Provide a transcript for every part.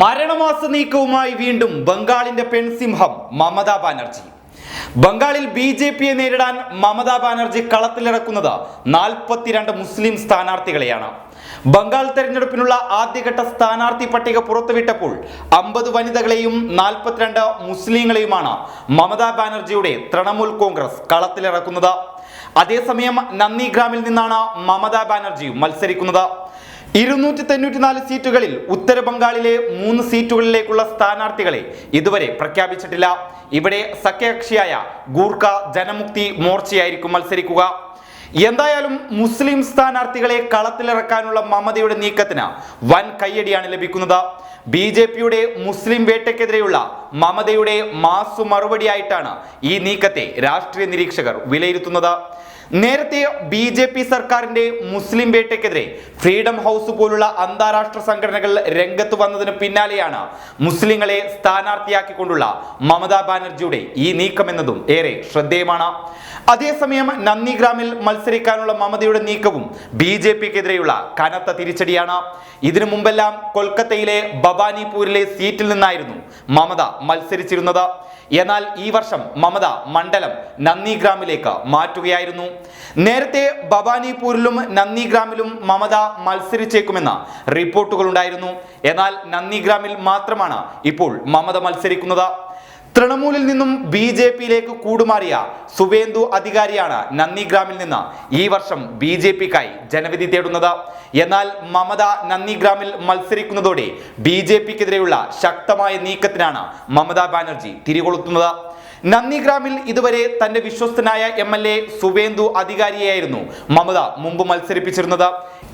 മരണമാസ നീക്കവുമായി വീണ്ടും ബംഗാളിന്റെ പെൺസിംഹം മമതാ ബാനർജി. ബംഗാളിൽ B J പിയെ നേരിടാൻ മമതാ ബാനർജി കളത്തിലിറക്കുന്നത് നാൽപ്പത്തിരണ്ട് മുസ്ലിം സ്ഥാനാർത്ഥികളെയാണ്. ബംഗാൾ തെരഞ്ഞെടുപ്പിനുള്ള ആദ്യഘട്ട സ്ഥാനാർത്ഥി പട്ടിക പുറത്തുവിട്ടപ്പോൾ അമ്പത് വനിതകളെയും നാൽപ്പത്തിരണ്ട് മുസ്ലിങ്ങളെയുമാണ് മമതാ ബാനർജിയുടെ തൃണമൂൽ കോൺഗ്രസ് കളത്തിലിറക്കുന്നത്. അതേസമയം നന്ദിഗ്രാമിൽ നിന്നാണ് മമതാ ബാനർജിയും മത്സരിക്കുന്നത്. ഇരുന്നൂറ്റി തൊണ്ണൂറ്റിനാല് സീറ്റുകളിൽ ഉത്തര ബംഗാളിലെ മൂന്ന് സീറ്റുകളിലേക്കുള്ള സ്ഥാനാർത്ഥികളെ ഇതുവരെ പ്രഖ്യാപിച്ചിട്ടില്ല. ഇവിടെ സഖ്യകക്ഷിയായ ഗൂർഖ ജനമുക്തി മോർച്ചയായിരിക്കും മത്സരിക്കുക. എന്തായാലും മുസ്ലിം സ്ഥാനാർത്ഥികളെ കളത്തിലിറക്കാനുള്ള മമതയുടെ നീക്കത്തിന് വൻ കയ്യടിയാണ് ലഭിക്കുന്നത്. ബി ജെ പിയുടെ മുസ്ലിം വേട്ടയ്ക്കെതിരെയുള്ള മമതയുടെ മാസു മറുപടിയായിട്ടാണ് ഈ നീക്കത്തെ രാഷ്ട്രീയ നിരീക്ഷകർ വിലയിരുത്തുന്നത്. നേരത്തെ ബി ജെ പി സർക്കാരിന്റെ മുസ്ലിം വേട്ടയ്ക്കെതിരെ ഫ്രീഡം ഹൗസ് പോലുള്ള അന്താരാഷ്ട്ര സംഘടനകൾ രംഗത്ത് വന്നതിന് പിന്നാലെയാണ് മുസ്ലിങ്ങളെ സ്ഥാനാർത്ഥിയാക്കിക്കൊണ്ടുള്ള മമതാ ബാനർജിയുടെ ഈ നീക്കമെന്നതും ഏറെ ശ്രദ്ധേയമാണ്. അതേസമയം നന്ദിഗ്രാമിൽ മത്സരിക്കാനുള്ള മമതയുടെ നീക്കവും ബി ജെ പിക്കെതിരെയുള്ള കനത്ത തിരിച്ചടിയാണ്. ഇതിനു മുമ്പെല്ലാം കൊൽക്കത്തയിലെ ഭവാനിപൂരിലെ സീറ്റിൽ നിന്നായിരുന്നു മമത മത്സരിച്ചിരുന്നത്. എന്നാൽ ഈ വർഷം മമത മണ്ഡലം നന്ദിഗ്രാമിലേക്ക് മാറ്റുകയായിരുന്നു. നേരത്തെ ഭവാനിപൂരിലും നന്ദിഗ്രാമിലും മമത മത്സരിച്ചേക്കുമെന്ന റിപ്പോർട്ടുകൾ ഉണ്ടായിരുന്നു എന്നാൽ നന്ദിഗ്രാമിൽ മാത്രമാണ് ഇപ്പോൾ മമത മത്സരിക്കുന്നത്. തൃണമൂലിൽ നിന്നും ബി ജെ പിയിലേക്ക് കൂടുമാറിയ സുവേന്ദു അധികാരിയാണ് നന്ദിഗ്രാമിൽ നിന്ന് ഈ വർഷം ബി ജെ പിക്കായി ജനവിധി തേടുന്നത്. എന്നാൽ മമത നന്ദിഗ്രാമിൽ മത്സരിക്കുന്നതോടെ ബി ജെ പിക്കെതിരെയുള്ള ശക്തമായ നീക്കത്തിനാണ് മമതാ ബാനർജി തിരികൊളുത്തുന്നത്. നന്ദിഗ്രാമിൽ ഇതുവരെ തന്റെ വിശ്വസ്തനായ എം എൽ എ സുവേന്ദു അധികാരിയായിരുന്നു മമത മുമ്പ് മത്സരിപ്പിച്ചിരുന്നത്.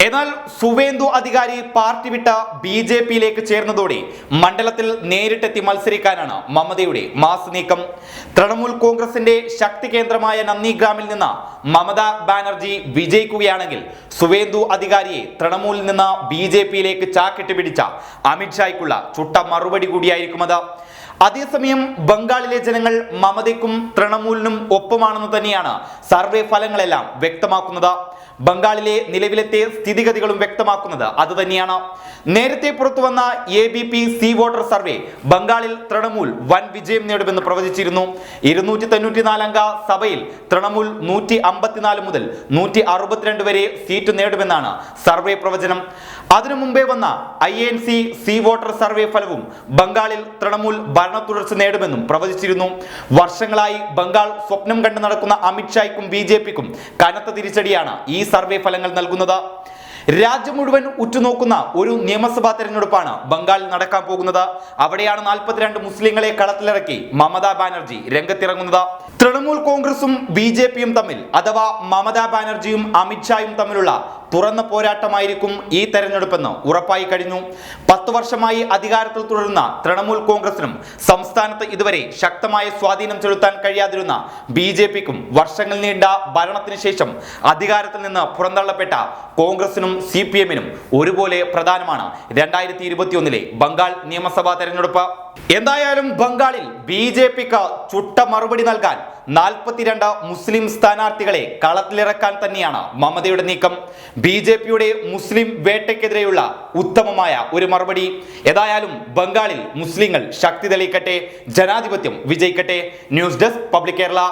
എന്നാൽ സുവേന്ദു അധികാരി പാർട്ടി വിട്ട ബി ജെ പിയിലേക്ക് ചേർന്നതോടെ മണ്ഡലത്തിൽ നേരിട്ടെത്തി മത്സരിക്കാനാണ് മമതയുടെ മാസ് നീക്കം. തൃണമൂൽ കോൺഗ്രസിന്റെ ശക്തി കേന്ദ്രമായ നന്ദിഗ്രാമിൽ നിന്ന് മമത ബാനർജി വിജയിക്കുകയാണെങ്കിൽ സുവേന്ദു അധികാരിയെ തൃണമൂലിൽ നിന്ന് ബി ജെ പിയിലേക്ക് ചാക്കിട്ട് പിടിച്ച അമിത്ഷായ്ക്കുള്ള ചുട്ട മറുപടി കൂടിയായിരിക്കും അത്. അതേസമയം ബംഗാളിലെ ജനങ്ങൾ മമതയ്ക്കും തൃണമൂലിനും ഒപ്പമാണെന്ന് തന്നെയാണ് സർവേ ഫലങ്ങളെല്ലാം വ്യക്തമാക്കുന്നത്. ബംഗാളിലെ നിലവിലത്തെ സ്ഥിതിഗതികളും വ്യക്തമാക്കുന്നത് അതുതന്നെയാണ്. നേരത്തെ പുറത്തുവന്ന A B P C voter survey ബംഗാളിൽ തൃണമൂൽ വൻ വിജയം നേടുമെന്ന് പ്രവചിച്ചിരുന്നു. ഇരുന്നൂറ്റി തൊണ്ണൂറ്റിനാല് അംഗ സഭയിൽ തൃണമൂൽ നൂറ്റി അമ്പത്തിനാല് മുതൽ നൂറ്റി അറുപത്തിരണ്ട് വരെ സീറ്റ് നേടുമെന്നാണ് സർവേ പ്രവചനം. അതിനു മുമ്പേ വന്ന I N C C voter survey ഫലവും ബംഗാളിൽ തൃണമൂൽ ഭരണ തുടർച്ച നേടുമെന്നും പ്രവചിച്ചിരുന്നു. വർഷങ്ങളായി ബംഗാൾ സ്വപ്നം കണ്ടു നടക്കുന്ന അമിത്ഷായ്ക്കും ബി കനത്ത തിരിച്ചടിയാണ് ഈ സർവേ ഫലങ്ങൾ നൽകുന്നത്. രാജ്യം മുഴുവൻ ഉറ്റുനോക്കുന്ന ഒരു നിയമസഭാ തെരഞ്ഞെടുപ്പാണ് ബംഗാളിൽ നടക്കാൻ പോകുന്നത്. അവിടെയാണ് നാൽപ്പത്തിരണ്ട് മുസ്ലിങ്ങളെ കളത്തിലിറക്കി മമതാ ബാനർജി രംഗത്തിറങ്ങുന്നത്. തൃണമൂൽ കോൺഗ്രസും ബി തമ്മിൽ അഥവാ മമതാ ബാനർജിയും അമിത്ഷായും തമ്മിലുള്ള തുറന്ന പോരാട്ടമായിരിക്കും ഈ തെരഞ്ഞെടുപ്പെന്ന് ഉറപ്പായി കഴിഞ്ഞു. പത്ത് വർഷമായി അധികാരത്തിൽ തുടരുന്ന തൃണമൂൽ കോൺഗ്രസിനും സംസ്ഥാനത്ത് ഇതുവരെ ശക്തമായ സ്വാധീനം ചെലുത്താൻ കഴിയാതിരുന്ന ബി ജെ പിക്കും വർഷങ്ങൾ നീണ്ട ഭരണത്തിന് ശേഷം അധികാരത്തിൽ നിന്ന് പുറന്തള്ളപ്പെട്ട കോൺഗ്രസിനും സി പി എമ്മിനും ഒരുപോലെ പ്രധാനമാണ് രണ്ടായിരത്തി ഇരുപത്തിയൊന്നിലെ ബംഗാൾ നിയമസഭാ തെരഞ്ഞെടുപ്പ്. എന്തായാലും ബംഗാളിൽ ബി ജെ പിക്ക് ചുട്ട മറുപടി നൽകാൻ നാൽപ്പത്തിരണ്ട് മുസ്ലിം സ്ഥാനാർത്ഥികളെ കളത്തിലിറക്കാൻ തന്നെയാണ് മമതയുടെ നീക്കം. ബി ജെ പിയുടെ മുസ്ലിം വേട്ടയ്ക്കെതിരെയുള്ള ഉത്തമമായ ഒരു മറുപടി. ഏതായാലും ബംഗാളിൽ മുസ്ലിങ്ങൾ ശക്തി തെളിയിക്കട്ടെ ജനാധിപത്യം വിജയിക്കട്ടെ. News desk public Kerala.